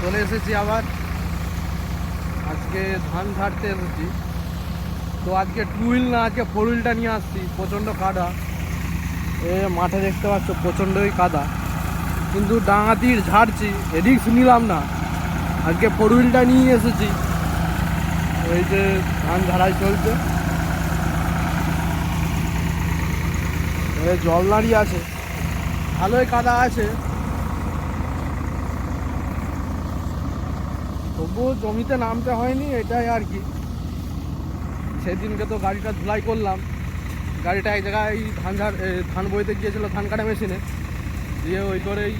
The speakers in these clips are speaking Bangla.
চলে এসেছি আবার। আজকে ধান ঝাড়তে এসেছি। তো আজকে টু হুইল না, আজকে ফোর হুইলটা নিয়ে আসছি, প্রচণ্ড কাদা। এ মাঠে দেখতে পাচ্ছ, প্রচণ্ডই কাদা। কিন্তু ডাঙাতির ঝাড়ছি, এদিক শুনিলাম না। আজকে ফোর হুইলটা নিয়ে এসেছি। এই যে ধান ঝাড়াই চলছে। জল দাঁড়িয়ে আছে। ভালোই কাদা আছে। তবুও জমিতে নামতে হয়নি, এটাই আর কি। সেদিনকে তো গাড়িটা ধুলাই করলাম। গাড়িটা এক জায়গায় ধান ঝাড় ধান বইতে গিয়েছিল ধান কাটা মেশিনে। দিয়ে ওই করেই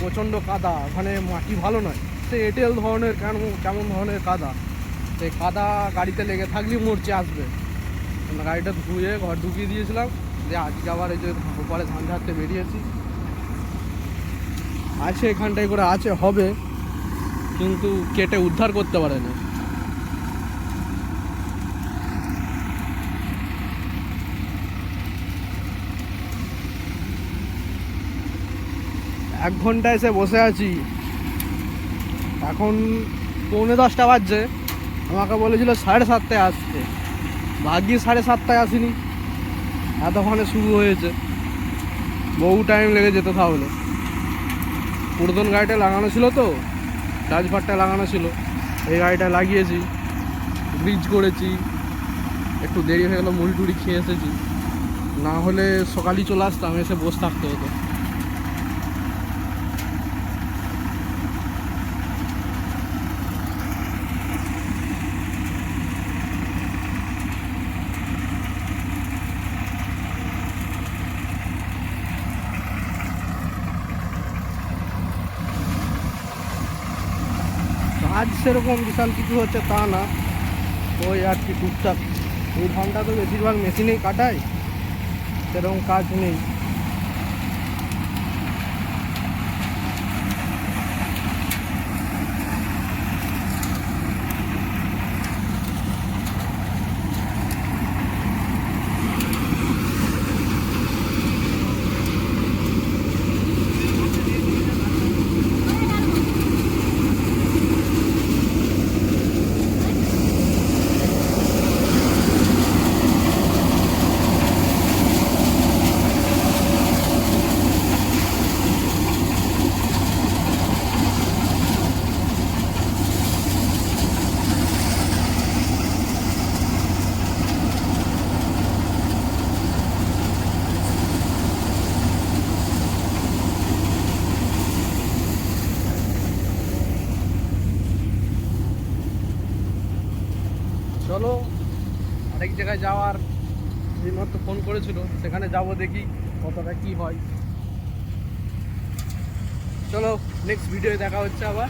প্রচণ্ড কাদা ওখানে মাটি ভালো নয়। সে এঁটেল ধরনের কেন, কেমন ধরনের কাদা। সেই কাদা গাড়িতে লেগে থাকলেই মরচে আসবে। গাড়িটা ধুয়ে ঘর ঢুকিয়ে দিয়েছিলাম। দিয়ে আজকে আবার এই যে ওপারে ধান ঝাড়তে বেরিয়েছি। আছে এখানটায় করে, আছে, হবে। কিন্তু কেটে উদ্ধার করতে পারেনি এক ঘণ্টা এসে বসে আছি। এখন পৌনে দশটা বাজছে। আমাকে বলেছিল সাড়ে সাতটায় আসতে। ভাগ্যি সাড়ে সাতটায় আসিনি। এতক্ষণে শুরু হয়েছে। বহু টাইম লেগে যেত তাহলে। পুরাতন গাড়িটা লাগানো ছিল তো। ডাচপাটটা লাগানো ছিল, এই গাড়িটা লাগিয়েছি ব্রিজ করেছি, একটু দেরি হয়ে গেলো, মুড়ি টুড়ি খেয়ে এসেছি। না হলে সকালই চলে আসতাম, এসে বসে থাকতে হতো। কাজ সেরকম বিশাল কিছু হচ্ছে তা না। ওই আর কি টুকটাক। এই ধানটা তো বেশিরভাগ মেশিনেই কাটায়। সেরকম কাজ নেই। চলো। আরেক জায়গায় যাওয়ার এই এইমাত্র ফোন করেছিল, সেখানে যাব দেখি কতটা কি হয়। চলো নেক্সট ভিডিওয়ে দেখা হচ্ছে আবার।